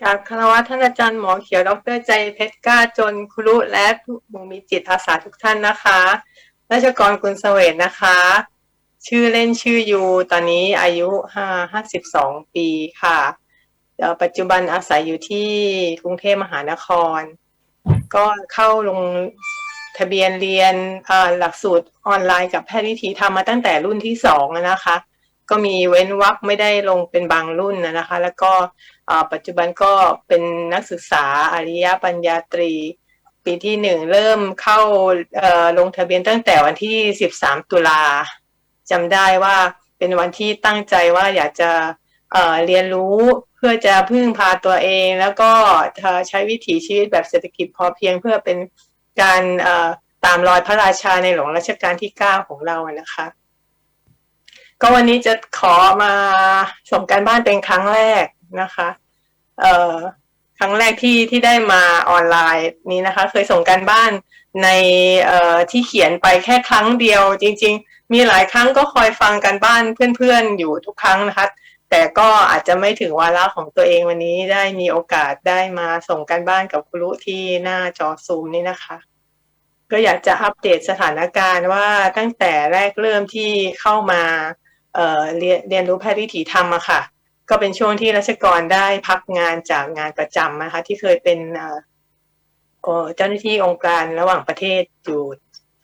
กราบคารวะท่านอาจารย์หมอเขียวดรใจเพชรกล้าจนครุและผู้มีจิตอาสาทุกท่านนะคะราชกรกุลเสวตนะคะ ชื่อเล่นชื่อยูตอนนี้อายุห้าห้าสิบสองปีค่ะปัจจุบันอาศัยอยู่ที่กรุงเทพมหานคร ก็เข้าลงทะเบียนเรียนหลักสูตรออนไลน์กับแพทย์วิถีทำมาตั้งแต่รุ่นที่สองนะคะ ก็มีเว้นวักไม่ได้ลงเป็นบางรุ่นนะคะ แล้วก็ปัจจุบันก็เป็นนักศึกษาอริยปัญญาตรี ปีที่หนึ่งเริ่มเข้าลงทะเบียนตั้งแต่วันที่สิบสามตุลาจำได้ว่าเป็นวันที่ตั้งใจว่าอยากจะเรียนรู้เพื่อจะพึ่งพาตัวเอง แล้วก็ใช้วิถีชีวิตแบบเศรษฐกิจพอเพียงเพื่อเป็นการตามรอยพระราชาในหลวงรัชกาลที่เก้าของเรานะคะ ก็วันนี้จะขอมาส่งการบ้านเป็นครั้งแรกนะคะ เอ่อครั้งแรกที่ที่ได้มาออนไลน์นี้นะคะ เคยส่งการบ้านในเอ่อที่เขียนไปแค่ครั้งเดียว จริง ๆ มีหลายครั้งก็คอยฟังการบ้านเพื่อนๆอยู่ทุกครั้งนะคะ แต่ก็อาจจะไม่ถึงวาระของตัวเองวันนี้ได้มีโอกาสได้มาส่งการบ้านกับครูที่หน้าจอซูมนี่นะคะก็อยากจะอัปเดตสถานการณ์ว่าตั้งแต่แรกเริ่มที่เข้ามา เรียนเรียนรู้แพทย์วิถีธรรมอะค่ะ ก็เป็นช่วงที่รัชกรได้พักงานจากงานประจำนะคะ ที่เคยเป็นเจ้าหน้าที่องค์การระหว่างประเทศอยู่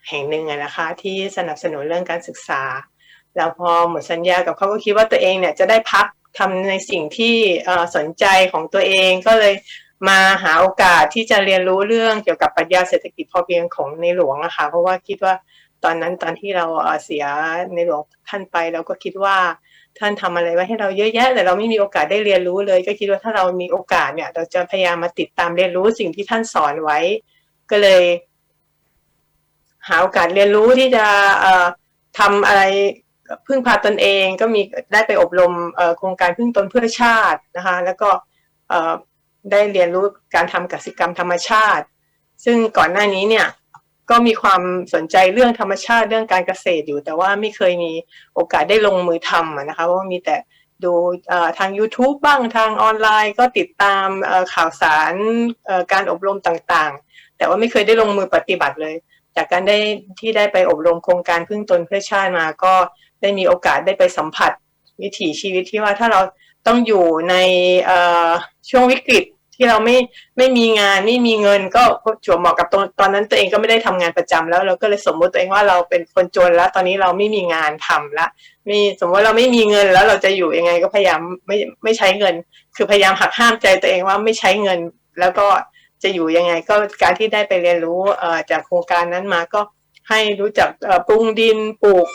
แห่งหนึ่งนะคะ ที่สนับสนุนเรื่องการศึกษา แล้วพอหมดสัญญากับเขาก็คิดว่าตัวเองเนี่ยจะได้พักทำในสิ่งที่สนใจของตัวเองก็เลยมาหาโอกาสที่จะเรียนรู้เรื่องเกี่ยวกับปรัชญาเศรษฐกิจพอเพียงของในหลวงอะคะเพราะว่าคิดว่า ตอนนั้นตอนที่เราเสียในหลวงท่านไปเราก็คิดว่าท่านทำอะไรไว้ให้เราเยอะแยะแต่เราไม่มีโอกาสได้เรียนรู้เลย ก็คิดว่าถ้าเรามีโอกาสเนี่ย เราจะพยายามมาติดตามเรียนรู้สิ่งที่ท่านสอนไว้ ก็เลย หาโอกาสเรียนรู้ที่จะทำอะไรพึ่งพาตนเองก็มีได้ไปอบรมโครงการพึ่งตนเพื่อชาตินะคะ แล้วก็ได้เรียนรู้การทำกสิกรรมธรรมชาติ ซึ่งก่อนหน้านี้เนี่ย ก็มีความสนใจเรื่องธรรมชาติเรื่องการเกษตรอยู่ แต่ว่าไม่เคยมีโอกาสได้ลงมือทำนะคะเพราะว่ามีแต่ดูทาง YouTube บ้างทางออนไลน์ ก็ติดตามข่าวสารการอบรมต่างๆ แต่ว่าไม่เคยได้ลงมือปฏิบัติเลย จากการได้ที่ได้ไปอบรมโครงการพึ่งตนเพื่อชาติมา ก็ได้มีโอกาสได้ไปสัมผัสวิถีชีวิตที่ว่าถ้าเราต้องอยู่ในช่วงวิกฤต ที่เราไม่ไม่มีงานไม่มีเงิน ก็จวบเหมาะกับตอนตอนนั้นตัวเองก็ไม่ได้ทำงานประจำแล้วเราก็เลยสมมติตัวเองว่าเราเป็นคนจนแล้ว ตอนนี้เราไม่มีงานทำละมีสมมติเราไม่มีเงินแล้วเราจะอยู่ยังไงก็พยายามไม่ไม่ใช้เงิน คือพยายามหักห้ามใจตัวเองว่าไม่ใช้เงิน แล้วก็จะอยู่ยังไงก็การที่ได้ไปเรียนรู้จากโครงการนั้นมาก็ให้รู้จักปรุงดินปลูก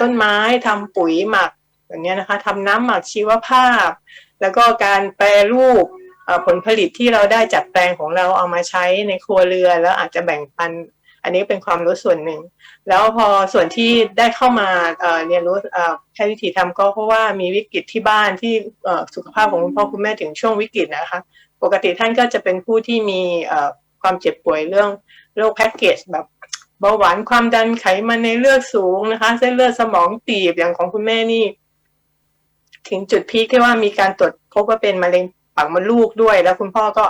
ต้นไม้ทำปุ๋ยหมักอย่างนี้ยนะคะทำน้ำหมักชีวภาพ แล้วก็การแปรรูป ผลผลิตที่เราได้จากแปลงของเราเอามาใช้ในครัวเรือนแล้วอาจจะแบ่งปัน อันนี้เป็นความรู้ส่วนหนึ่ง แล้วพอส่วนที่ได้เข้ามาเรียนรู้แพทย์วิถีทำก็เพราะว่ามีวิกฤตที่บ้านที่สุขภาพของคุณพ่อคุณแม่ถึงช่วงวิกฤตนะคะ ปกติท่านก็จะเป็นผู้ที่มีความเจ็บป่วยเรื่องโรคแพ็กเกจแบบเบาหวานความดันไขมันในเลือดสูงนะคะ เส้นเลือดสมองตีบอย่างของคุณแม่นี่ ถึงจุดพีคที่ว่ามีการตรวจพบว่าเป็นมะเร็ง ปากมดลูกด้วย แล้วคุณพ่อก็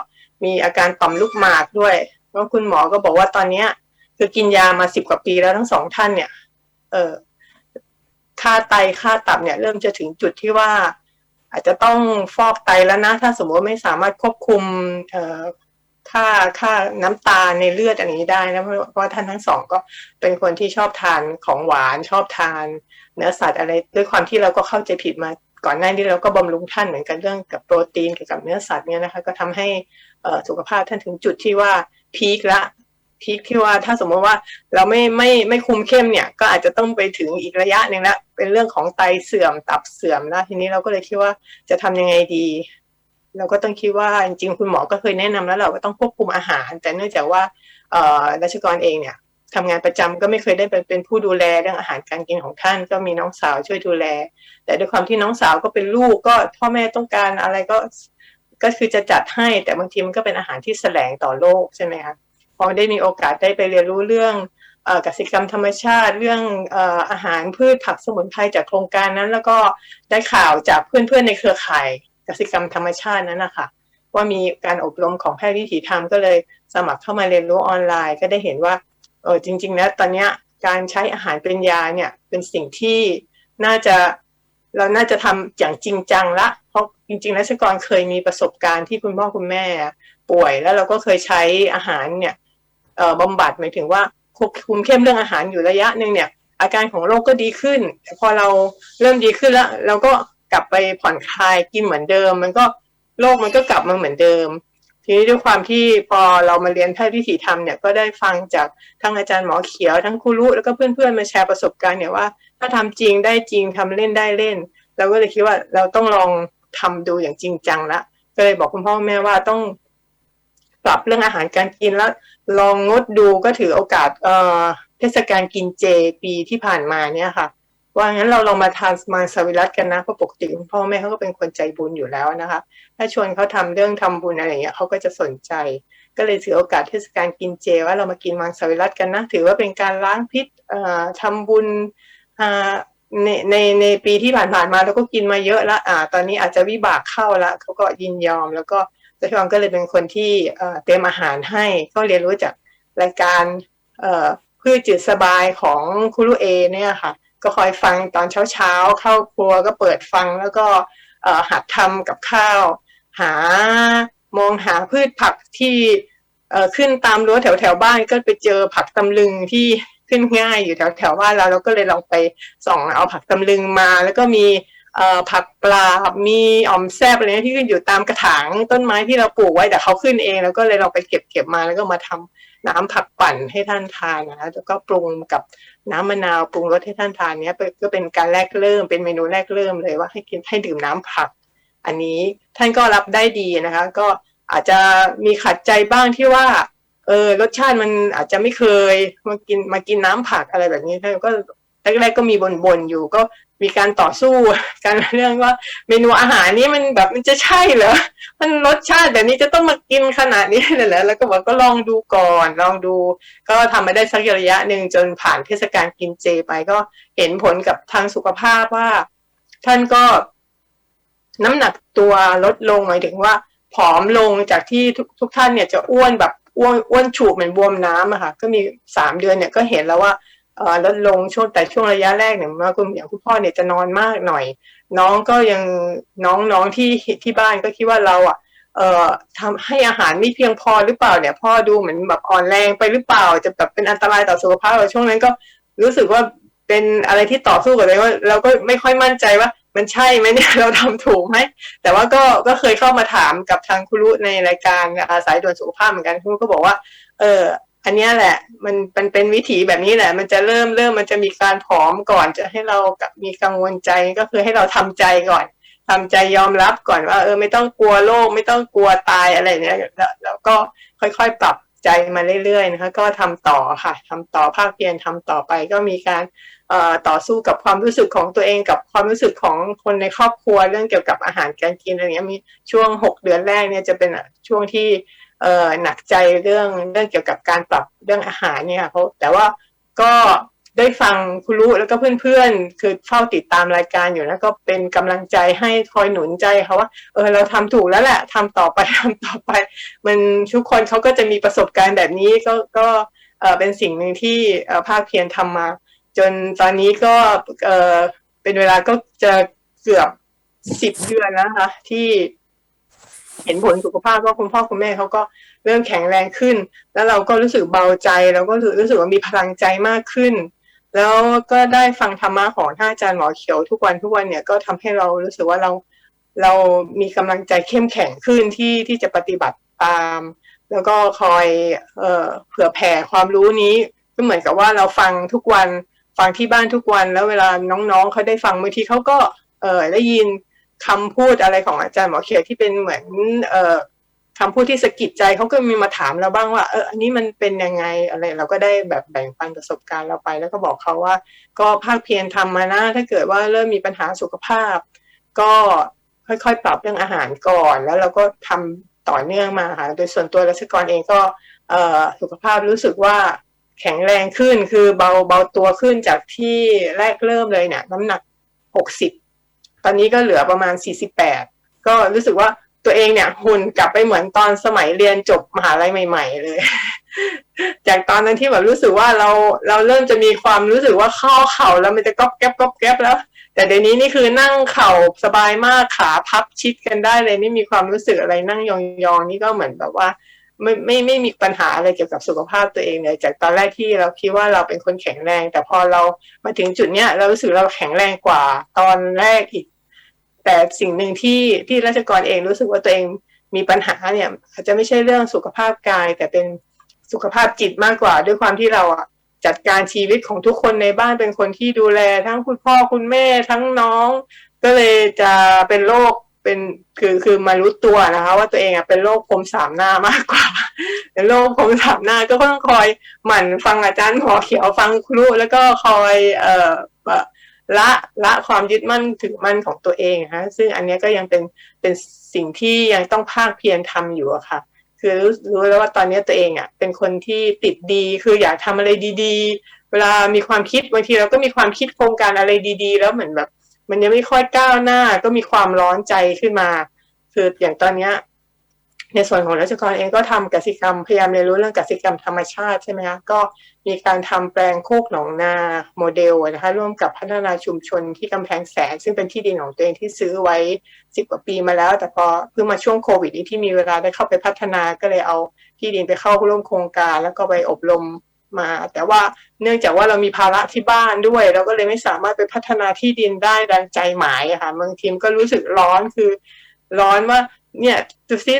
มีอาการต่อมลูกหมากด้วยแล้วคุณหมอก็บอกว่าตอนเนี้ย คือกินยามาสิบกว่าปีแล้วทั้งสองท่านเนี่ย เออค่าไตค่าตับเนี่ย เริ่มจะถึงจุดที่ว่า อาจจะต้องฟอกไตแล้วนะ ถ้าสมมติว่าไม่สามารถควบคุม เอ่อค่าค่าน้ำตาในเลือดอันนี้ได้นะเพราะว่าท่านทั้งสองก็เป็นคนที่ชอบทานของหวานชอบทานเนื้อสัตว์อะไร ด้วยความที่เราก็เข้าใจผิดมา ก่อนหน้านี้เราก็บำรุงท่านเหมือนกันเรื่องกับโปรตีนเกี่ยวกับเนื้อสัตว์เนี่ยนะคะก็ทำให้สุขภาพท่านถึงจุดที่ว่าพีคละพีคที่ว่าถ้าสมมติว่าเราไม่ไม่ไม่คุมเข้มเนี่ย ก็อาจจะต้องไปถึงอีกระยะหนึ่งละเป็นเรื่องของไตเสื่อมตับเสื่อมแล้วทีนี้เราก็เลยคิดว่าจะทำยังไงดี เราก็ต้องคิดว่าจริงๆคุณหมอก็เคยแนะนำแล้วเราก็ต้องควบคุมอาหาร แต่เนื่องจากว่าราชกรเองเนี่ย ทำงานประจำก็ไม่เคยได้เป็นผู้ดูแลเรื่องอาหารการกินของท่าน ก็มีน้องสาวช่วยดูแล แต่ด้วยความที่น้องสาวก็เป็นลูกก็พ่อแม่ต้องการอะไรก็ก็คือจะจัดให้แต่บางทีมันก็เป็นอาหารที่แสลงต่อโลกใช่ไหมคะพอได้มีโอกาสได้ไปเรียนรู้เรื่องกสิกรรมธรรมชาติเรื่องอาหารพืชผักสมุนไพรจากโครงการนั้น แล้วก็ได้ข่าวจากเพื่อนๆในเครือข่ายกสิกรรมธรรมชาตินั้นนะคะว่ามีการอบรมของแพทย์วิถีธรรมก็เลยสมัครเข้ามาเรียนรู้ออนไลน์ ก็ได้เห็นว่า เออจริงๆนะตอนเนี้ยการใช้อาหารเป็นยาเนี่ยเป็นสิ่งที่น่าจะเราน่าจะทำอย่างจริงจังละ เพราะจริงๆรัชกรเคยมีประสบการณ์ที่คุณพ่อคุณแม่ป่วยแล้วเราก็เคยใช้อาหารเนี่ยเอ่อบำบัดหมายถึงว่าควบคุมเข้มเรื่องอาหารอยู่ระยะหนึ่งเนี่ย อาการของโรคก็ดีขึ้น พอเราเริ่มดีขึ้นแล้ว เราก็กลับไปผ่อนคลายกินเหมือนเดิม มันก็โรคมันก็กลับมาเหมือนเดิม ทีนี้ด้วยความที่พอเรามาเรียนแพทย์วิถีธรรมเนี่ยก็ได้ฟังจากทั้งอาจารย์หมอเขียวทั้งครูรุแล้วก็เพื่อนๆมาแชร์ประสบการณ์เนี่ยว่า ถ้าทำจริงได้จริงทำเล่นได้เล่น เราก็เลยคิดว่าเราต้องลองทำดูอย่างจริงจังละก็เลยบอกคุณพ่อแม่ว่าต้องปรับเรื่องอาหารการกินแล้ว ลองงดดูก็ถือโอกาสเอ่อเทศกาลกินเจปีที่ผ่านมาเนี่ยค่ะ ว่างั้นเราลองมาทานมาสวิรัตกันนะเพราะปกติคุณพ่อแม่เขาก็เป็นคนใจบุญอยู่แล้วนะคะ ถ้าชวนเขาทำเรื่องทำบุญอะไรอย่างเงี้ยเขาก็จะสนใจ ก็เลยถือโอกาสเทศกาลกินเจว่าเรามากินมังสวิรัตกันนะ ถือว่าเป็นการล้างพิษเอ่อทำบุญในในในปีที่ผ่านๆมาเราก็กินมาเยอะละอ่า ตอนนี้อาจจะวิบากเข้าละเขาก็ยินยอม แล้วก็เจ้าชอนก็เลยเป็นคนที่เตรียมอาหารให้ก็เรียนรู้จากรายการเอ่อพืชจืดสบายของคุรุเอเนี่ยค่ะ ก็คอยฟังตอนเช้าๆ เข้าครัวก็เปิดฟังแล้วก็หัดทำกับข้าว หามองหาพืชผักที่ขึ้นตามรั้วแถวแถวบ้านก็ไปเจอผักตำลึงที่ขึ้นง่ายอยู่แถวแถวบ้านเราเราก็เลยลองไปส่องเอาผักตำลึงมา แล้วก็มีผักปลามีอ่อมแซบอะไรที่ขึ้นอยู่ตามกระถางต้นไม้ที่เราปลูกไว้แต่เขาขึ้นเอง แล้วก็เลยลองไปเก็บเก็บมาแล้วก็มาทำ น้ำผักปั่นให้ท่านทานนะแล้วก็ปรุงกับน้ำมะนาวปรุงรสให้ท่านทานเนี้ยก็เป็นการแรกเริ่มเป็นเมนูแรกเริ่มเลยว่าให้กินให้ดื่มน้ำผัก อันนี้ท่านก็รับได้ดีนะคะ ก็อาจจะมีขัดใจบ้างที่ว่าเออรสชาติมันอาจจะไม่เคยมากินมากินน้ำผักอะไรแบบนี้ท่านก็แรกๆก็มีบ่นๆอยู่ ก็ มีการต่อสู้กันเรื่องว่าเมนูอาหารนี้มันแบบมันจะใช่เหรอ มันรสชาติแบบนี้จะต้องมากินขนาดนี้เลยเหรอแล้วก็บอกก็ลองดูก่อน ลองดู ก็ทำมาได้สักระยะหนึ่งจนผ่านเทศกาลกินเจไปก็เห็นผลกับทางสุขภาพว่า ท่านก็ น้ำหนักตัวลดลงหมายถึงว่า ผอมลงจากที่ทุกทุกท่านเนี่ยจะอ้วนแบบอ้วนอ้วนฉูบเหมือนบวมน้ำอะค่ะ ก็มีสามเดือนเนี่ยก็เห็นแล้วว่า ลดลงช่วงแต่ช่วงระยะแรกเนี่ยมาคุณอย่างคุณพ่อเนี่ยจะนอนมากหน่อย น้องก็ยังน้องน้องที่ที่บ้านก็คิดว่าเราอะเอ่อทำให้อาหารไม่เพียงพอหรือเปล่าเนี่ย พ่อดูเหมือนแบบอ่อนแรงไปหรือเปล่า จะแบบเป็นอันตรายต่อสุขภาพเราช่วงนั้นก็รู้สึกว่าเป็นอะไรที่ต่อสู้กับเลยว่าเราก็ไม่ค่อยมั่นใจว่า มันใช่ไหมเนี่ยเราทำถูกไหมแต่ว่าก็ก็เคยเข้ามาถามกับทางคุรูในรายการอาสายด่วนสุขภาพเหมือนกันครูก็บอกว่า เออ อันนี้แหละ มันมันเป็นวิถีแบบนี้แหละ มันจะเริ่มเริ่มมันจะมีการผอมก่อนจะให้เรากับมีกังวลใจก็คือให้เราทำใจก่อนทำใจยอมรับก่อนว่า เออไม่ต้องกลัวโรคไม่ต้องกลัวตายอะไรเนี้ยแล้วแล้วก็ค่อยๆปรับใจมาเรื่อยๆนะคะก็ทำต่อค่ะทำต่อภาคเพียรทำต่อไปก็มีการต่อสู้กับความรู้สึกของตัวเองกับความรู้สึกของคนในครอบครัวเรื่องเกี่ยวกับอาหารการกินอะไรเงี้ยมีช่วงหกเดือนแรกเนี่ยจะเป็นช่วงที่ เอ่อหนักใจเรื่องเรื่องเกี่ยวกับการปรับเรื่องอาหารเนี่ยค่ะเพราะแต่ว่าก็ได้ฟังคุณรู้แล้วก็เพื่อนๆ คือเฝ้าติดตามรายการอยู่แล้วก็เป็นกำลังใจให้คอยหนุนใจเขาว่าเออเราทำถูกแล้วแหละทำต่อไปทำต่อไป มันทุกคนเขาก็จะมีประสบการณ์แบบนี้ก็ก็เออเป็นสิ่งหนึ่งที่เออภาคเพียรทำมา จนตอนนี้ก็เออเป็นเวลาก็จะเกือบสิบเดือนแล้วนะคะที่ เห็นผลสุขภาพว่าคุณพ่อคุณแม่เขาก็เริ่มแข็งแรงขึ้น แล้วเราก็รู้สึกเบาใจเราก็รู้สึกว่ามีพลังใจมากขึ้น แล้วก็ได้ฟังธรรมะของท่านอาจารย์หมอเขียวทุกวันทุกวันเนี่ยก็ทำให้เรารู้สึกว่าเราเรามีกำลังใจเข้มแข็งขึ้นที่ที่จะปฏิบัติตาม แล้วก็คอยเอ่อเผื่อแผ่ความรู้นี้ก็เหมือนกับว่าเราฟังทุกวันฟังที่บ้านทุกวัน แล้วเวลาน้องๆเขาได้ฟังบางทีเขาก็เออได้ยิน คำพูดอะไรของอาจารย์หมอเขียวที่เป็นเหมือน เอ่อคำพูดที่สะกิดใจเขาก็มีมาถามเราบ้างว่าเอออันนี้มันเป็นยังไงอะไร เราก็ได้แบบแบ่งปันประสบการณ์เราไป แล้วก็บอกเขาว่า ก็ภาคเพียรทำมานะถ้าเกิดว่าเริ่มมีปัญหาสุขภาพ ก็ค่อยๆ ปรับเรื่องอาหารก่อน แล้วเราก็ทำต่อเนื่องมาค่ะโดยส่วนตัวรัชกรเองก็เออสุขภาพรู้สึกว่าแข็งแรงขึ้นคือเบาเบาตัวขึ้นจากที่แรกเริ่มเลยเนี่ยน้ำหนักหกสิบ ตอนนี้ก็เหลือประมาณสี่สิบแปดก็รู้สึกว่าตัวเองเนี่ยหุ่นกลับไปเหมือนตอนสมัยเรียนจบมหาลัยใหม่ ๆ เลย จากตอนนั้นที่แบบรู้สึกว่าเราเราเริ่มจะมีความรู้สึกว่าข้อเข่าแล้วมันจะก๊อบแก๊บก๊อบแก๊บแล้ว แต่เดี๋ยวนี้นี่คือนั่งเข่าสบายมากขาพับชิดกันได้เลยไม่มีความรู้สึกอะไรนั่งยองๆนี่ก็เหมือนแบบว่าไม่ไม่ไม่มีปัญหาอะไรเกี่ยวกับสุขภาพตัวเองเลยจากตอนแรกที่เราคิดว่าเราเป็นคนแข็งแรง แต่พอเรามาถึงจุดเนี้ยเรารู้สึกเราแข็งแรงกว่า ตอนแรกอีก แต่สิ่งหนึ่งที่ที่ราชกรเองรู้สึกว่าตัวเองมีปัญหาเนี่ยอาจจะไม่ใช่เรื่องสุขภาพกาย แต่เป็นสุขภาพจิตมากกว่า ด้วยความที่เราอะจัดการชีวิตของทุกคนในบ้านเป็นคนที่ดูแล ทั้งคุณพ่อคุณแม่ทั้งน้อง ก็เลยจะเป็นโรคเป็นคือคือมารู้ตัวนะคะ ว่าตัวเองอะเป็นโรคผมสามหน้ามากกว่าเป็นโรคผมสามหน้าก็ต้องคอยหมั่นฟังอาจารย์หมอเขียวฟังครูแล้วก็คอยเอ่อ ละละความยึดมั่นถือมั่นของตัวเองนะซึ่งอันนี้ก็ยังเป็นเป็นสิ่งที่ยังต้องภาคเพียรทำอยู่อะค่ะ คือรู้รู้แล้วว่าตอนนี้ตัวเองอะเป็นคนที่ติดดี คืออยากทำอะไรดี ๆ เวลามีความคิดบางทีเราก็มีความคิดโครงการอะไรดี ๆ แล้วเหมือนแบบ มันยังไม่ค่อยก้าวหน้า ก็มีความร้อนใจขึ้นมา คืออย่างตอนเนี้ย ในส่วนของราชกรเองก็ทำกสิกรรมพยายามเรียนรู้เรื่องกสิกรรมธรรมชาติใช่ไหมคะก็มีการทำแปลงโคกหนองนาโมเดลนะคะร่วมกับพัฒนาชุมชนที่กำแพงแสน ซึ่งเป็นที่ดินของตัวเองที่ซื้อไว้สิบกว่าปีมาแล้ว แต่พอเพิ่งมาช่วงโควิดนี้ที่มีเวลาได้เข้าไปพัฒนาก็เลยเอาที่ดินไปเข้าร่วมโครงการ แล้วก็ไปอบรมมา แต่ว่าเนื่องจากว่าเรามีภาระที่บ้านด้วย เราก็เลยไม่สามารถไปพัฒนาที่ดินได้ดังใจหมายะค่ะบางทีมก็รู้สึกร้อนคือ ร้อนว่าเนี่ยดูซิ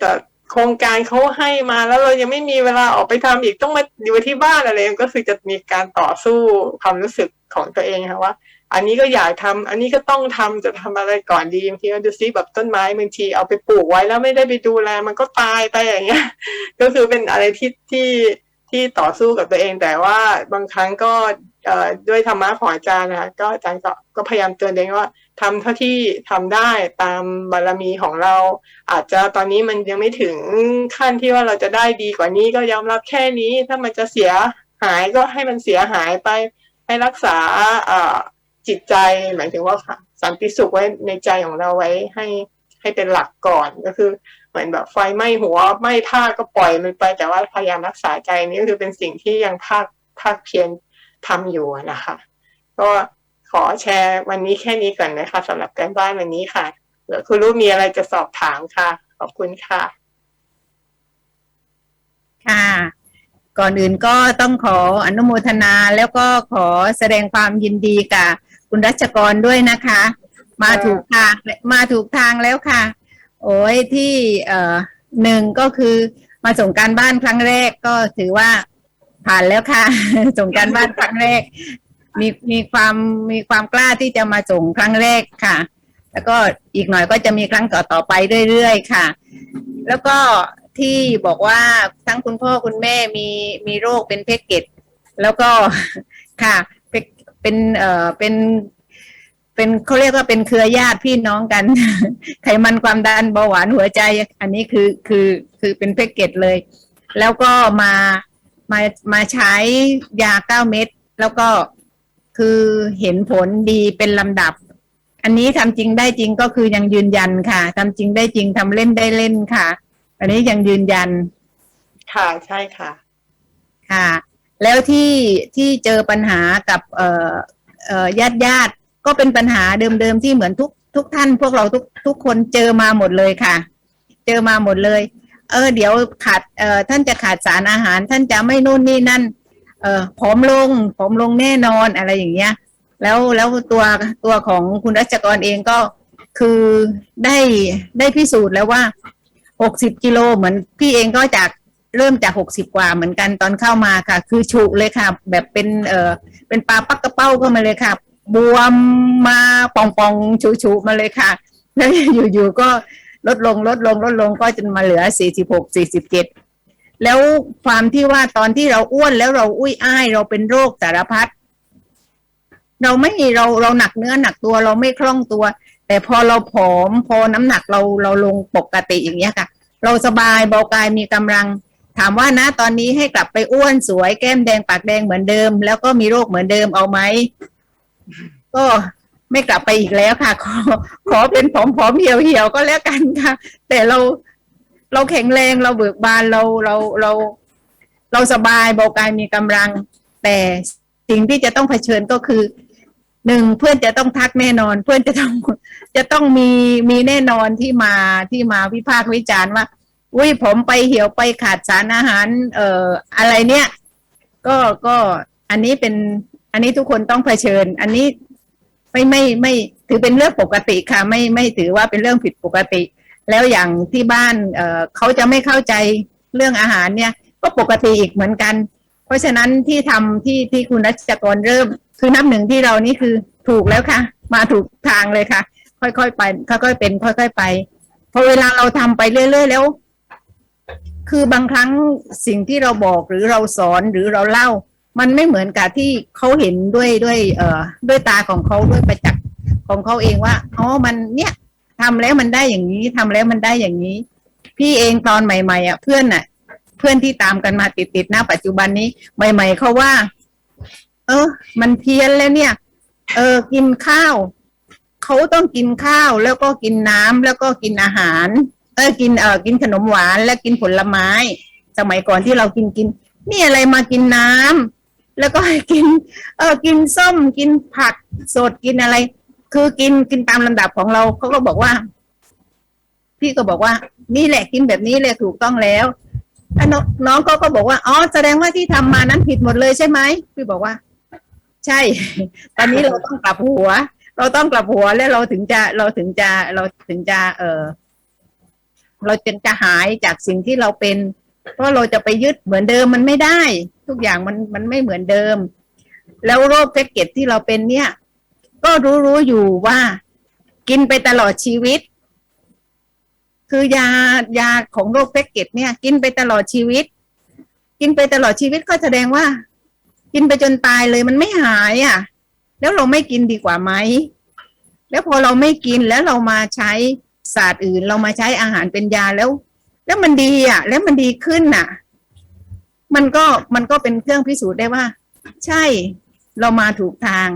แต่โครงการเขาให้มาแล้วเรายังไม่มีเวลาออกไปทำอีกต้องมาอยู่ที่บ้านอะไรก็คือจะมีการต่อสู้ความรู้สึกของตัวเองค่ะว่า อันนี้ก็อยากทำอันนี้ก็ต้องทำจะทำอะไรก่อนดีบางทีเราดูซิแบบต้นไม้บางทีเอาไปปลูกไว้แล้วไม่ได้ไปดูแลมันก็ตายไปอย่างเงี้ย ก็คือเป็นอะไรที่ที่ ที่ต่อสู้กับตัวเอง แต่ว่าบางครั้งก็ด้วยธรรมะของอาจารย์นะคะก็อาจารย์ก็ก็พยายามเตือนเองว่าทำเท่าที่ทำได้ตามบารมีของเรา อาจจะตอนนี้มันยังไม่ถึงขั้นที่ว่าเราจะได้ดีกว่านี้ก็ยอมรับแค่นี้ ถ้ามันจะเสียหายก็ให้มันเสียหายไปให้รักษาจิตใจหมายถึงว่าสันติสุขไว้ในใจของเราไว้ให้ให้เป็นหลักก่อนก็คือ เหมือนแบบไฟไหม้หัวไหม้ผ้าก็ปล่อยมันไป แต่ว่าพยายามรักษาใจนี่คือเป็นสิ่งที่ยังภาคภาคเพียรทำอยู่นะคะ ก็ขอแชร์วันนี้แค่นี้ก่อนนะคะสำหรับการบ้านวันนี้ค่ะหรือคุณรู้มีอะไรจะสอบถามค่ะ ขอบคุณค่ะ ค่ะ ก่อนอื่นก็ต้องขออนุโมทนาแล้วก็ขอแสดงความยินดีกับคุณรัชกรด้วยนะคะ มาถูกทางมาถูกทางแล้วค่ะ โอ้ยที่เอ่อหนึ่งก็คือมาส่งการบ้านครั้งแรกก็ถือว่าผ่านแล้วค่ะ ส่งการบ้านครั้งแรก มีมีความมีความกล้าที่จะมาส่งครั้งแรกค่ะ แล้วก็อีกหน่อยก็จะมีครั้งต่อต่อไปเรื่อยๆค่ะ แล้วก็ที่บอกว่าทั้งคุณพ่อคุณแม่มีมีโรคเป็นเพกเกตแล้วก็ค่ะเป็นเอ่อเป็น เป็นเขาเรียกว่าเป็นเครือญาติพี่น้องกัน ไขมันความดันเบาหวานหัวใจ อันนี้คือคือคือเป็นแพ็กเกจเลย แล้วก็มามามาใช้ยาเก้าเม็ดแล้วก็คือเห็นผลดีเป็นลำดับ อันนี้ทำจริงได้จริงก็คือยังยืนยันค่ะทำจริงได้จริงทำเล่นได้เล่นค่ะ อันนี้ยังยืนยัน ค่ะใช่ค่ะค่ะ แล้วที่ที่เจอปัญหากับเอ่อเอ่อญาติญาติ ก็เป็นปัญหาเดิมๆที่เหมือนทุกทุกท่านพวกเราทุกทุกคนเจอมาหมดเลยค่ะ เจอมาหมดเลย เออ เดี๋ยวขาดเอ่อท่านจะขาดสารอาหาร ท่านจะไม่นู่นนี่นั่น เอ่อผอมลงผอมลงแน่นอนอะไรอย่างเงี้ย แล้วแล้วตัวตัวของคุณรัชกรเองก็คือได้ได้พิสูจน์แล้วว่าหกสิบกิโลเหมือนพี่เองก็จากเริ่มจากหกสิบกว่าเหมือนกันตอนเข้ามาค่ะ คือฉุเลยค่ะ แบบเป็นเออเป็นปลาปักกระเป้าเข้ามาเลยค่ะ บวมมาปองปองชูชูมาเลยค่ะ แล้วอยู่ๆก็ลดลงลดลงลดลงก็จนมาเหลือสี่สิบหกสี่สิบเจ็ดแล้วความที่ว่าตอนที่เราอ้วนแล้วเราอุ้ยอ้ายเราเป็นโรคสารพัดเราไม่เราเราหนักเนื้อหนักตัวเราไม่คล่องตัว แต่พอเราผอม พอน้ำหนักเราเราลงปกติอย่างเงี้ยค่ะ เราสบายเบากายมีกำลัง ถามว่านะตอนนี้ให้กลับไปอ้วนสวยแก้มแดงปากแดงเหมือนเดิม แล้วก็มีโรคเหมือนเดิมเอาไหม ก็ไม่กลับไปอีกแล้วค่ะ ขอขอเป็นผอมๆเหี่ยวๆก็แล้วกันค่ะ แต่เราเราแข็งแรงเราเบิกบานเราเราเรา เราสบายเบากายมีกำลัง แต่สิ่งที่จะต้องเผชิญก็คือหนึ่งเพื่อนจะต้องทักแน่นอน เพื่อนจะต้องจะต้องมีมีแน่นอนที่มาที่มาวิพากษ์วิจารณ์ว่าอุ้ยผมไปเหี่ยวไปขาดสารอาหาร เอ่ออะไรเนี่ย ก็ก็อันนี้เป็น อันนี้ทุกคนต้องเผชิญ อันนี้ไม่ไม่ไม่ถือเป็นเรื่องปกติค่ะ ไม่ไม่ถือว่าเป็นเรื่องผิดปกติ แล้วอย่างที่บ้านเเขาจะไม่เข้าใจเรื่องอาหารเนี่ย ก็ปกติอีกเหมือนกัน เพราะฉะนั้นที่ทำที่ที่คุณรัชกรเริ่ม คือนับหนึ่งที่เรานี่คือถูกแล้วค่ะ มาถูกทางเลยค่ะ ค่อยๆไปค่อยๆเป็น ค่อยๆไปพอเวลาเราทำไปเรื่อยๆแล้ว คือบางครั้งสิ่งที่เราบอกหรือเราสอนหรือเราเล่า มันไม่เหมือนกับที่เขาเห็นด้วยด้วย เอ่อ ด้วยตาของเขาด้วยประจักษ์ของเขาเองว่าอ๋อมันเนี่ยทำแล้วมันได้อย่างนี้ทำแล้วมันได้อย่างนี้ พี่เองตอนใหม่ ๆ อะ เพื่อนอะ เพื่อนที่ตามกันมาติดๆนะปัจจุบันนี้ใหม่ ๆเขาว่า เออ มันเพี้ยนแล้วเนี่ย เออ กินข้าวเขาต้องกินข้าวแล้วก็กินน้ำแล้วก็กินอาหาร เออกินเออกินขนมหวานและกินผลไม้ สมัยก่อนที่เรากินกิน นี่อะไรมากินน้ำ แล้วก็กิน เออกินส้มกินผักสดกินอะไร คือกินกินตามลำดับของเราเขาก็บอกว่า พี่ก็บอกว่า นี่แหละกินแบบนี้เลยถูกต้องแล้วน้องน้องเขาก็บอกว่าอ๋อแสดงว่าที่ทำมานั้นผิดหมดเลยใช่ไหมพี่บอกว่า ใช่ ตอนนี้เราต้องกลับหัว เราต้องกลับหัวแล้วเราถึงจะเราถึงจะเราถึงจะ เออเราจึงจะหายจากสิ่งที่เราเป็น เพราะเราจะไปยึดเหมือนเดิมมันไม่ได้ ทุกอย่างมันมันไม่เหมือนเดิม แล้วโรคแพ็กเกจที่เราเป็นเนี่ย ก็รู้รู้อยู่ว่า กินไปตลอดชีวิต คือยายาของโรคแพ็กเกจเนี่ย กินไปตลอดชีวิต กินไปตลอดชีวิตก็แสดงว่า กินไปจนตายเลยมันไม่หายอะ แล้วเราไม่กินดีกว่าไหมแล้วพอเราไม่กินแล้วเรามาใช้ศาสตร์อื่น เรามาใช้อาหารเป็นยาแล้ว แล้วมันดีอะ แล้วมันดีขึ้นอะ มันก็มันก็เป็นเครื่องพิสูจน์ได้ว่า ใช่เรามาถูกทาง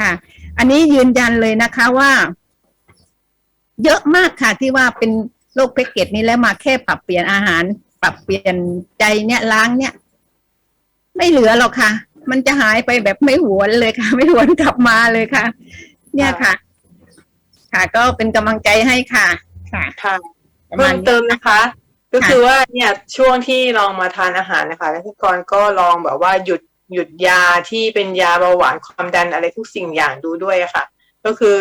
ค่ะ อันนี้ยืนยันเลยนะคะว่า เยอะมากค่ะที่ว่าเป็นโรคแพ็กเกจนี้แล้วมาแค่ปรับเปลี่ยนอาหาร ปรับเปลี่ยนใจเนี่ยล้างเนี่ย ไม่เหลือหรอกค่ะ มันจะหายไปแบบไม่หวนเลยค่ะ ไม่หวนกลับมาเลยค่ะ เนี่ยค่ะ ค่ะ ก็เป็นกำลังใจให้ค่ะ ค่ะ ค่ะประเพิ่มาณมนี้เติมนะคะ ก็คือว่าเนี่ยช่วงที่ลองมาทานอาหารนะคะรัชกรก็ลองแบบว่าหยุดหยุดยาที่เป็นยาเบาหวานความดันอะไรทุกสิ่งอย่างดูด้วยอะค่ะ ก็คือ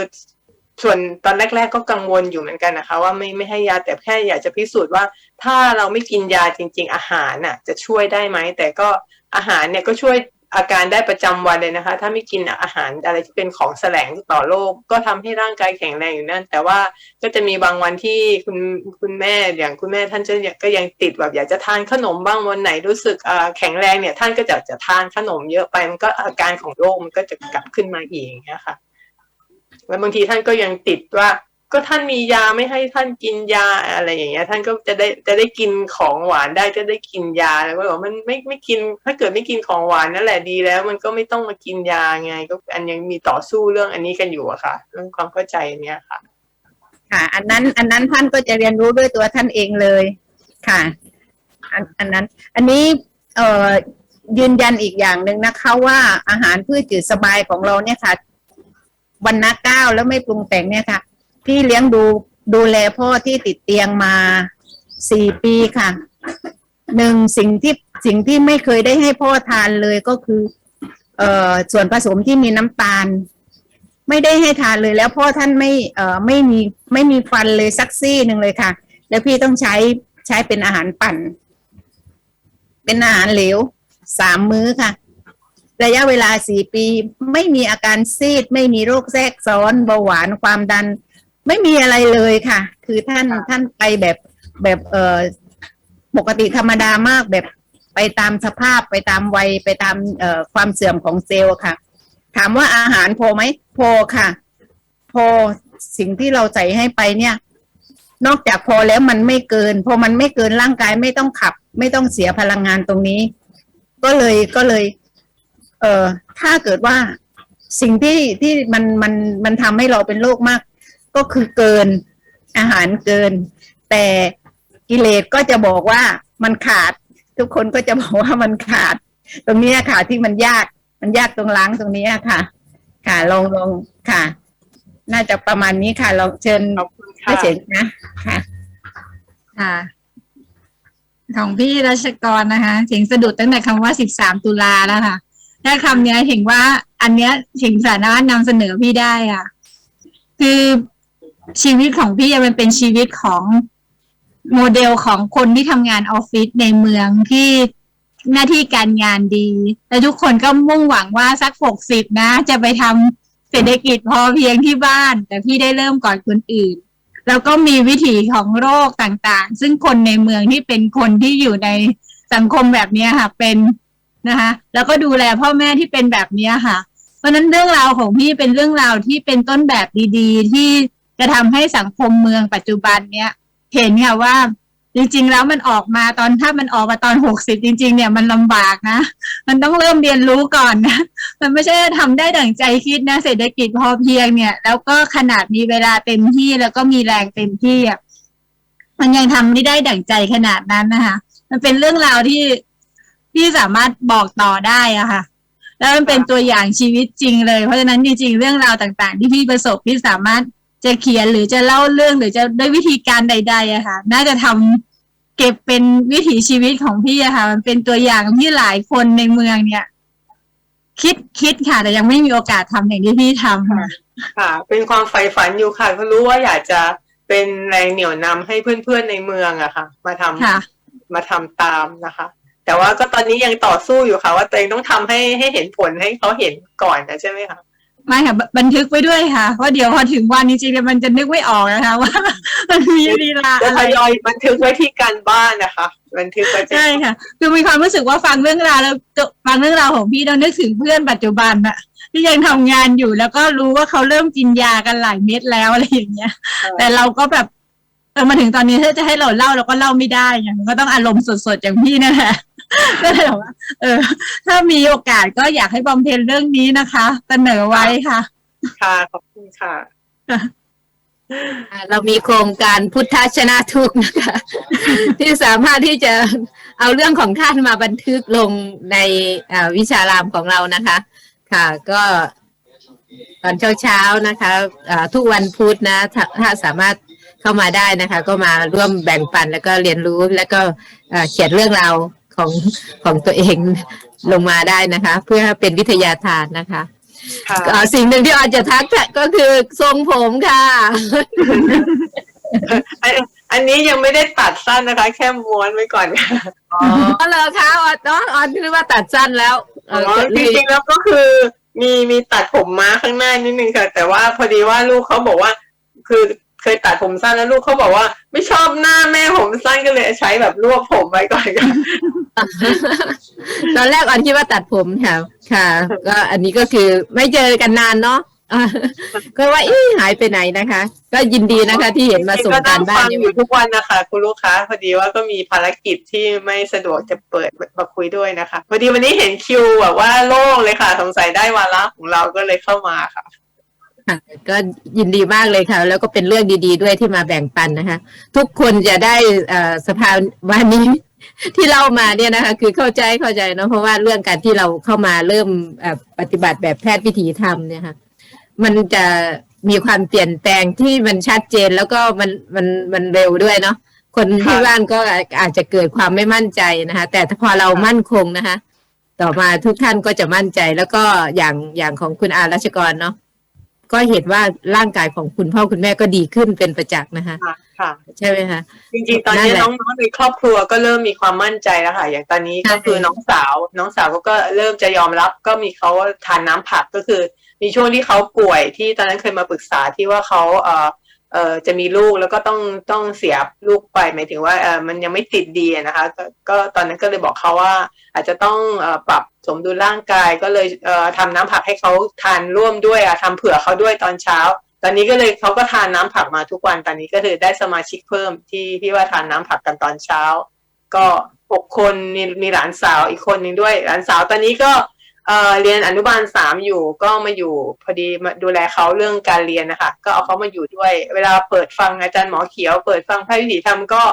ส่วนตอนแรก ๆ ก็กังวลอยู่เหมือนกันนะคะ ว่าไม่ไม่ให้ยาแต่แค่อยากจะพิสูจน์ว่า ถ้าเราไม่กินยาจริง ๆ อาหารน่ะ จะช่วยได้ไหมแต่ก็อาหารเนี่ยก็ช่วย อาการได้ประจำวันเลยนะคะ ถ้าไม่กินอาหารอะไรที่เป็นของแสลงต่อโรคก็ทำให้ร่างกายแข็งแรงอยู่นั่น แต่ว่าก็จะมีบางวันที่คุณคุณแม่อย่างคุณแม่ท่านจะก็ยังติดแบบอยากจะทานขนมบ้างวันไหนรู้สึกแข็งแรงเนี่ย ท่านก็จะจะทานขนมเยอะไปมันก็อาการของโรคมันก็จะกลับขึ้นมาอีกอย่างนี้ค่ะแล้วบางทีท่านก็ยังติดว่า ก็ท่านมียาไม่ให้ท่านกินยาอะไรอย่างเงี้ย ท่านก็จะได้จะได้กินของหวานได้จะได้กินยาแล้วก็บอกมันไม่ไม่กิน ถ้าเกิดไม่กินของหวานนั่นแหละดีแล้ว มันก็ไม่ต้องมากินยาไง ก็อันยังมีต่อสู้เรื่องอันนี้กันอยู่อะค่ะ เรื่องความเข้าใจเนี้ยค่ะ ค่ะ อันนั้นอันนั้นท่านก็จะเรียนรู้ด้วยตัวท่านเองเลย ค่ะ อันอันนั้น อันนี้เอ่อยืนยันอีกอย่างหนึ่งนะคะว่าอาหารพืชจืดสบายของเราเนี่ยค่ะวันนะเก้าแล้วไม่ปรุงแต่งเนี่ยค่ะ พี่เลี้ยงดูดูแลพ่อที่ติดเตียงมาสี่ปีค่ะหนึ่งสิ่งที่สิ่งที่ไม่เคยได้ให้พ่อทานเลยก็คือ เอ่อส่วนผสมที่มีน้ำตาล ไม่ได้ให้ทานเลยแล้วพ่อท่านไม่เอ่อไม่มีไม่มีฟันเลยสักซี่หนึ่งเลยค่ะ แล้วพี่ต้องใช้ใช้เป็นอาหารปั่น เป็นอาหารเหลวสามมื้อค่ะ ระยะเวลาสี่ปี ไม่มีอาการซีด ไม่มีโรคแทรกซ้อนเบาหวานความดัน ไม่มีอะไรเลยค่ะ คือท่านท่านไปแบบแบบเอ่อปกติธรรมดามากแบบไปตามสภาพไปตามวัยไปตามเอ่อความเสื่อมของเซลล์ค่ะ ถามว่าอาหารพอไหมพอค่ะ พอสิ่งที่เราใส่ให้ไปเนี่ย นอกจากพอแล้วมันไม่เกิน พอมันไม่เกินร่างกายไม่ต้องขับ ไม่ต้องเสียพลังงานตรงนี้ ก็เลยก็เลย เอ่อถ้าเกิดว่าสิ่งที่ที่มันมันมันทำให้เราเป็นโรคมาก ก็คือเกินอาหารเกิน แต่กิเลสก็จะบอกว่ามันขาด ทุกคนก็จะบอกว่ามันขาด ตรงเนี้ยค่ะที่มันยากมันยากตรงล้างตรงเนี้ยค่ะ ค่ะลองลองค่ะ น่าจะประมาณนี้ค่ะเราเชิญขอบคุณพค่ะระเจ๋งนะค่ะค่ะของพี่รัชกรนะคะเสียงสะดุดตั้งแต่คำว่าสิบสามตุลาแล้วค่ะถ้าคำเนี้ยเห็นว่า อันเนี้ยถึงสามารถนำเสนอพี่ได้อะ คือ ชีวิตของพี่มันเป็นชีวิตของโมเดลของคนที่ทำงานออฟฟิศในเมืองที่หน้าที่การงานดี และทุกคนก็มุ่งหวังว่าสักหกสิบนะ จะไปทำเศรษฐกิจพอเพียงที่บ้าน แต่พี่ได้เริ่มก่อนคนอื่น แล้วก็มีวิถีของโรคต่างๆ ซึ่งคนในเมืองที่เป็นคนที่อยู่ในสังคมแบบนี้ค่ะ เป็นนะคะแล้วก็ดูแลพ่อแม่ที่เป็นแบบนี้ค่ะ เพราะนั้นเรื่องราวของพี่เป็นเรื่องราวที่เป็นต้นแบบดี ๆ ที่ จะทำให้สังคมเมืองปัจจุบันเนี้ยเห็นค่ะว่าจริงๆแล้วมันออกมาตอนถ้ามันออกมาตอนหกสิบจริง ๆ เนี่ยมันลำบากนะ มันต้องเริ่มเรียนรู้ก่อนนะ มันไม่ใช่ทำได้ดั่งใจคิดนะเศรษฐกิจพอเพียงเนี่ย แล้วก็ขนาดมีเวลาเต็มที่แล้วก็มีแรงเต็มที่อะมันยังทำไม่ได้ดั่งใจขนาดนั้นนะคะมันเป็นเรื่องราวที่พี่สามารถบอกต่อได้อะค่ะ แล้วมันเป็นตัวอย่างชีวิตจริงเลย เพราะฉะนั้นจริงๆเรื่องราวต่าง ๆ ที่พี่ประสบพี่สามารถ จะเขียนหรือจะเล่าเรื่องหรือจะด้วยวิธีการใด ๆอะค่ะ น่าจะทำเก็บเป็นวิถีชีวิตของพี่อะค่ะ มันเป็นตัวอย่างที่หลายคนในเมืองเนี่ย คิดคิดค่ะ แต่ยังไม่มีโอกาสทำอย่างที่พี่ทำค่ะ ค่ะ เป็นความใฝ่ฝันอยู่ค่ะก็รู้ว่าอยากจะเป็นแรงเหนี่ยวนำให้เพื่อนๆในเมืองอะค่ะ มาทำค่ะมาทำตามนะคะ แต่ว่าก็ตอนนี้ยังต่อสู้อยู่ค่ะ ว่าตัวเองต้องทำให้ให้เห็นผลให้เขาเห็นก่อนนะใช่ไหมคะ ไม่ค่ะบบันทึกไว้ด้วยค่ะเพราะเดี๋ยวพอถึงวันจริงๆมันจะนึกไม่ออกนะคะว่ามันมีลีลาจะอะทไรยอยบันทึกไว้ที่การบ้านนะคะบันทึกไว้ที่ใช่ค่ะ คือมีความรู้สึกว่าฟังเรื่องราวแล้วฟังเรื่องราวของพี่แล้วนึกถึงเพื่อนปัจจุบันอะที่ยังทำงานอยู่แล้วก็รู้ว่าเขาเริ่มกินยากันหลายเม็ดแล้วอะไรอย่างเงี้ย แต่เราก็แบบ เออมาถึงตอนนี้ถ้าจะให้เราเล่าเราก็เล่าไม่ได้ไงมันก็ต้องอารมณ์สดๆอย่างพี่นั่นแหละก็เลยบอกว่าเออ ถ้ามีโอกาสก็อยากให้บำเพ็ญเรื่องนี้นะคะเสนอไว้ค่ะ ค่ะขอบคุณค่ะอ่าเรามีโครงการพุทธชนะทุกข์นะคะ ที่สามารถที่จะเอาเรื่องของท่านมาบันทึกลงในอ่าวิชารามของเรานะคะ ค่ะ ก็ตอนเช้าๆนะคะอ่าทุกวันพุธนะ ถ้าถ้าสามารถ เข้ามาได้นะคะ ก็มาร่วมแบ่งปันแล้วก็เรียนรู้แล้วก็อ่าเขียนเรื่องราวของของตัวเองลงมาได้นะคะ เพื่อเป็นวิทยาทานนะคะค่ะอ่าสิ่งหนึ่งที่อาจจะทักก็คือทรงผมค่ะอันอันนี้ยังไม่ได้ตัดสั้นนะคะ แค่ม้วนไว้ก่อนค่ะอ๋อเหรอคะอ๋ออ๋ออ๋อนึกว่าตัดสั้นแล้วเอออ๋อก็จเลยริงๆแล้วก็คือ มีมีตัดผมม้าข้างหน้านิดนึงค่ะ แต่ว่าพอดีว่าลูกเขาบอกว่า คือเค ยตัดผมสั้นแล้วลูกเขาบอกว่า ไม่ชอบหน้าแม่ผมสั้นก็เลยใช้แบบรวบผมไว้ก่อนค่ะตอนแรกออนคิดว่าตัดผมค่ะ ค่ะ ก็อันนี้ก็คือไม่เจอกันนานเนาะอ่าก็ว่าเอ๊ะหายไปไหนนะคะ ก็ยินดีนะคะที่เห็นมาส่งการบ้านจริงๆก็นั่งฟังนี่อยู่ทุกวันนะคะ คุณลูกค้าพอดีว่าก็มีภารกิจที่ไม่สะดวกจะเปิดมาคุยด้วยนะคะ พอดีวันนี้เห็นคิวแบบว่าโล่งเลยค่ะ สงสัยได้วาระของเราก็เลยเข้ามาค่ะ ค่ะก็ยินดีมากเลยค่ะ แล้วก็เป็นเรื่องดี ๆ ด้วยที่มาแบ่งปันนะคะ ทุกคนจะได้สภาวะนี้ที่เล่ามาเนี่ยนะคะ คือเข้าใจเข้าใจเนอะเพราะว่าเรื่องการที่เราเข้ามาเริ่มปฏิบัติแบบแพทย์วิถีธรรมเนี่ยค่ะ มันจะมีความเปลี่ยนแปลงที่มันชัดเจนแล้วก็มันมันมันเร็วด้วยเนาะคนที่บ้านก็อาจจะเกิดความไม่มั่นใจนะคะ แต่พอเรามั่นคงนะคะ ต่อมาทุกท่านก็จะมั่นใจแล้วก็อย่างอย่างของคุณอารัชกรเนาะ ก็เห็นว่าร่างกายของคุณพ่อคุณแม่ก็ดีขึ้นเป็นประจักษ์นะคะค่ะค่ะใช่ไหมคะจริงๆ ตอนนี้นั่นแหละน้องๆในครอบครัวก็เริ่มมีความมั่นใจแล้วค่ะ อย่างตอนนี้ก็คือใช่น้องสาว น้องสาวเขาก็เริ่มจะยอมรับ ก็มีเขาทานน้ำผักก็คือ มีช่วงที่เขาป่วยที่ตอนนั้นเคยมาปรึกษาที่ว่าเขาเอ่อ เอ่อจะมีลูกแล้วก็ต้องต้องเสียลูกไปหมายถึงว่าเออมันยังไม่ติดดีนะคะก็ก็ตอนนั้นก็เลยบอกเขาว่า อาจจะต้องเอ่อปรับสมดุลร่างกายก็เลยเอ่อทำน้ำผักให้เขาทานร่วมด้วยอะทำเผื่อเขาด้วยตอนเช้า ตอนนี้ก็เลยเขาก็ทานน้ำผักมาทุกวันตอนนี้ก็คือได้สมาชิกเพิ่มที่ที่ว่าทานน้ำผักกันตอนเช้า ก็หกคนมีมีหลานสาวอีกคนหนึ่งด้วย หลานสาวตอนนี้ก็ เอ่อเรียนอนุบาลสามอยู่ก็มาอยู่พอดีมาดูแลเขาเรื่องการเรียนนะคะก็เอาเขามาอยู่ด้วย เวลาเปิดฟังอาจารย์หมอเขียว เปิดฟังพระวิถีธรรมก็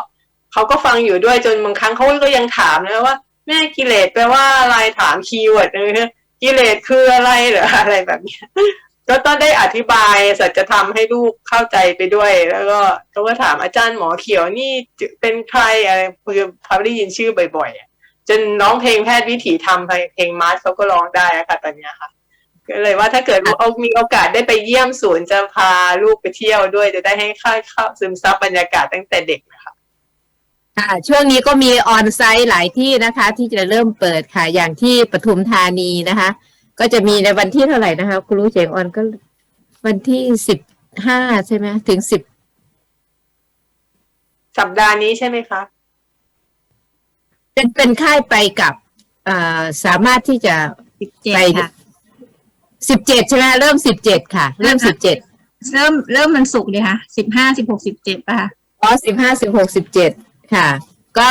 เขาก็ฟังอยู่ด้วยจนบางครั้งเขาก็ยังถามนะว่า แม่กิเลสแปลว่าอะไรถามคีย์เวิร์ดเลยกิเลสคืออะไรหรืออะไรแบบนี้ก็ต้องได้อธิบายสัจธรรมให้ลูกเข้าใจไปด้วย แล้วก็เขาก็ถามอาจารย์หมอเขียวนี่เป็นใครอะไรคือเขาได้ยินชื่อบ่อยๆ จนร้องเพลงแพทย์วิถีธรรมเพลงมาร์ชเขาก็ร้องได้อะค่ะตอนเนี้ยค่ะ ก็เลยว่าถ้าเกิดเอามีโอกาสได้ไปเยี่ยมศูนย์จะพาลูกไปเที่ยวด้วย จะได้ให้เข้าเข้าซึมซับบรรยากาศตั้งแต่เด็กนะคะค่ะช่วงนี้ก็มีออนไซต์หลายที่นะคะ ที่จะเริ่มเปิดค่ะอย่างที่ปทุมธานีนะคะ ก็จะมีในวันที่เท่าไหร่นะคะครูเจงออนก็วันที่สิบห้าใช่ไหมถึงสิบสัปดาห์นี้ใช่ไหมคะ เป็นเป็นค่ายไปกับเอ่อสามารถที่จะสิบเจ็ดไปค่ะ สิบเจ็ดใช่ไหมเริ่มสิบเจ็ดค่ะ เริ่มสิบเจ็ดเริ่มเริ่มมันสุกร์เลยค่ะสิบห้าสิบหกสิบเจ็ดป่ะคะอ๋อสิบห้าสิบหกสิบเจ็ดค่ะ ก็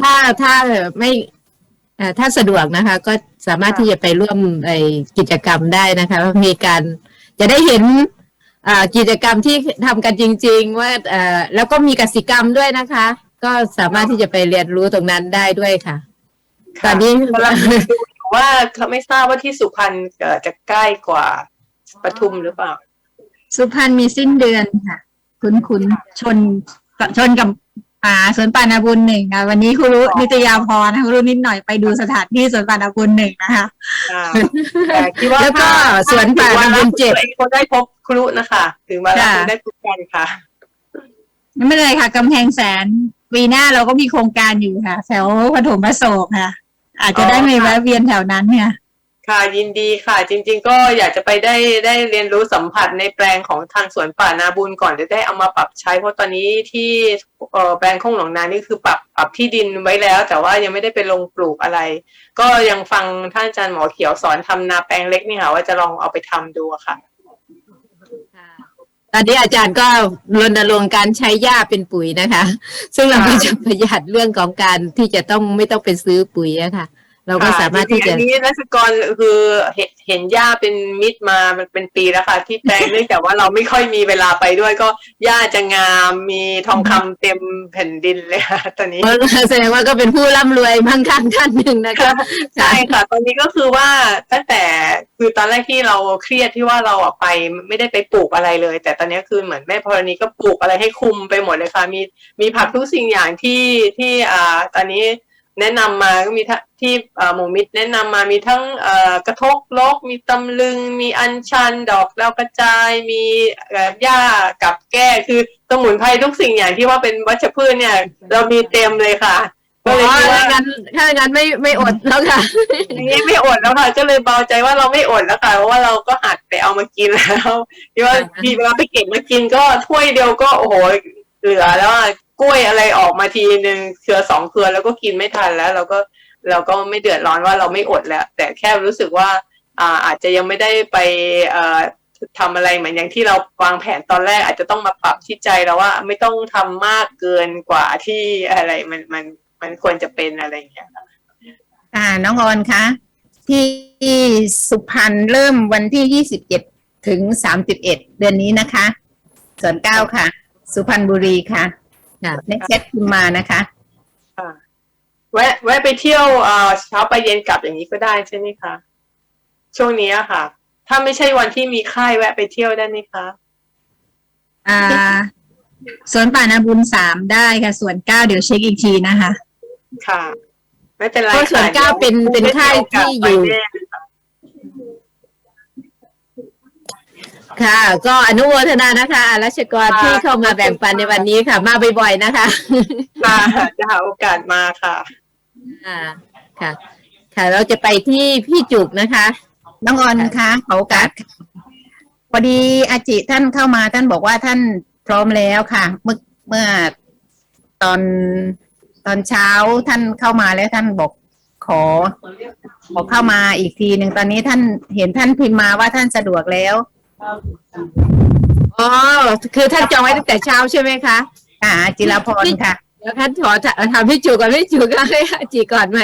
ถ้าถ้าไม่เอ่อถ้าสะดวกนะคะ ก็สามารถที่จะไปร่วมไอกิจกรรมได้นะคะมีการจะได้เห็นอ่ากิจกรรมที่ทำกันจริง ๆ ว่าเอ่อแล้วก็มีกสิกรรมด้วยนะคะ ก็สามารถที่จะไปเรียนรู้ตรงนั้นได้ด้วยค่ะ ตอนนี้กำลังดูอยู่ว่าเขาไม่ทราบว่าที่สุพรรณเอ่อจะใกล้กว่าปทุมหรือเปล่า สุพรรณมีสิ้นเดือนค่ะ คุ้นคุ้นๆชนชนกับอ่าสวนป่านาบุญหนึ่งค่ะวันนี้ครูรู้นิตยาพรนะครูรู้นิดหน่อยไปดูสถานที่สวนป่านาบุญหนึ่งนะคะอ่าแต่คิดว่าแล้วก็สวนป่านาบุญเจ็ดคนได้พบครุนะคะ ถึงเวลาค่ะคุณได้พบกันค่ะไม่เลยค่ะกำแพงแสน ปีหน้าเราก็มีโครงการอยู่ค่ะ แถวปฐมประโศกค่ะ อาจจะได้ไปค่แวะเวียนแถวนั้นเนี่ย ค่ะยินดีค่ะ จริง ๆ ก็อยากจะไปได้ได้เรียนรู้สัมผัสในแปลงของทางสวนป่านาบุญก่อนจะได้เอามาปรับใช้ เพราะตอนนี้ที่แปลงคงหลงนานี่คือปรับปรับที่ดินไว้แล้ว แต่ว่ายังไม่ได้ไปลงปลูกอะไร ก็ยังฟังท่านอาจารย์หมอเขียวสอนทำนาแปลงเล็กนี่ค่ะว่าจะลองเอาไปทำดูค่ะ ตอนนี้อาจารย์ก็รณรงค์การใช้หญ้าเป็นปุ๋ยนะคะ ซึ่งเราก็จะประหยัดเรื่องของการที่จะต้องไม่ต้องไปซื้อปุ๋ยอะค่ะ เราก็สามารถที่จะอันนี้รัศกรคือเห็นเห็นหญ้าเป็นมิตรมามันเป็นปีแล้วค่ะ ที่แปลงเนื่องจากว่าเราไม่ค่อยมีเวลาไปด้วยก็หญ้าจะงามมีทองคำเต็มแผ่นดินเลยค่ะตอนนี้แสดงว่าก็เป็นผู้ร่ำรวยมั่งคั่งท่านหนึ่งนะคะใช่ค่ะ ตอนนี้ก็คือว่าตั้งแต่คือตอนแรกที่เราเครียดที่ว่าเราอะไปไม่ได้ไปปลูกอะไรเลย แต่ตอนนี้คือเหมือนแม่พรณีก็ปลูกอะไรให้คุมไปหมดเลยค่ะมีมีผักทุกสิ่งอย่างที่ที่อ่าตอนนี้ แนะนำมาก็มีทั้งที่อ่าหมูมิตรแนะนำมามีทั้งเอ่อกระทกลก มีตำลึง มีอัญชัน ดอกดาวกระจาย มีเอ่อหญ้ากับแก้คือสมุนไพรทุกสิ่งอย่างที่ว่าเป็นวัชพืชเนี่ย เรามีเต็มเลยค่ะอ๋ก็อเลยคิดว่าถ้างั้นถ้างั้นไม่ไม่อดแล้วค่ะอย่างนี้ไม่อดแล้วค่ะก็เลยเบาใจว่าเราไม่อดแล้วค่ะเพราะว่าเราก็หัดไปเอามากินแล้วที่ว่าอ่าฮะทีเวลาไปเก็บมากินก็ถ้วยเดียวก็โอ้โหเหลือแล้วอะ กล้วยอะไรออกมาทีหนึ่งเครือสองเครือแล้วก็กินไม่ทันแล้ว เราก็เราก็ไม่เดือดร้อนว่าเราไม่อดแล้ว แต่แค่รู้สึกว่าอ่าอาจจะยังไม่ได้ไปเอ่อทำอะไรเหมือนอย่างที่เราวางแผนตอนแรก อาจจะต้องมาปรับที่ใจเราว่าไม่ต้องทำมากเกินกว่าที่อะไรมันมันมันควรจะเป็นอะไรอย่างเงี้ยค่ะน้องออนคะที่สุพรรณเริ่มวันที่ยี่สิบเจ็ดถึงสามสิบเอ็ดเดือนนี้นะคะส่วนเก้าค่ะ สุพรรณบุรีค่ะ ค่ะในแชทพิมพ์มานะคะค่ะแวะแวะไปเที่ยวเอ่อเช้าไปเย็นกลับอย่างนี้ก็ได้ใช่ไหมคะ ช่วงนี้อะค่ะ ถ้าไม่ใช่วันที่มีค่ายแวะไปเที่ยวได้ไหมคะอ่าสวนป่านาบุญสามได้ค่ะ ส่วนเก้าเดี๋ยวเช็คอีกทีนะคะ ค่ะ ไม่เป็นไรเพราะส่วนค่ะเก้าเป็นเป็นค่ายที่อยู่ ได้มีโอกาสไปแน่ ค่ะ ก็อนุโมทนานะคะอารัชกรที่เข้ามาแบ่งปันในวันนี้ค่ะ มาบ่อยๆนะคะ ค่ะจะหาโอกาสมาค่ะอ่าค่ะ ค่ะเราจะไปที่พี่จุกนะคะน้องออนคะขอโอกาสค่ะพอดีอาจิท่านเข้ามาท่านบอกว่าท่านพร้อมแล้วค่ะ เมื่อเมื่อตอนตอนเช้าท่านเข้ามาแล้วท่านบอกขอขอเข้ามาอีกทีหนึ่งตอนนี้ท่านเห็นท่านพิมพ์มาว่าท่านสะดวกแล้ว อ๋อคือท่านจองไว้ตั้งแต่เช้าใช่ไหมคะค่ะจิรพรค่ะแล้วท่านขอถามพี่จูก่อนพี่จูกให้อาจีก่อนไหม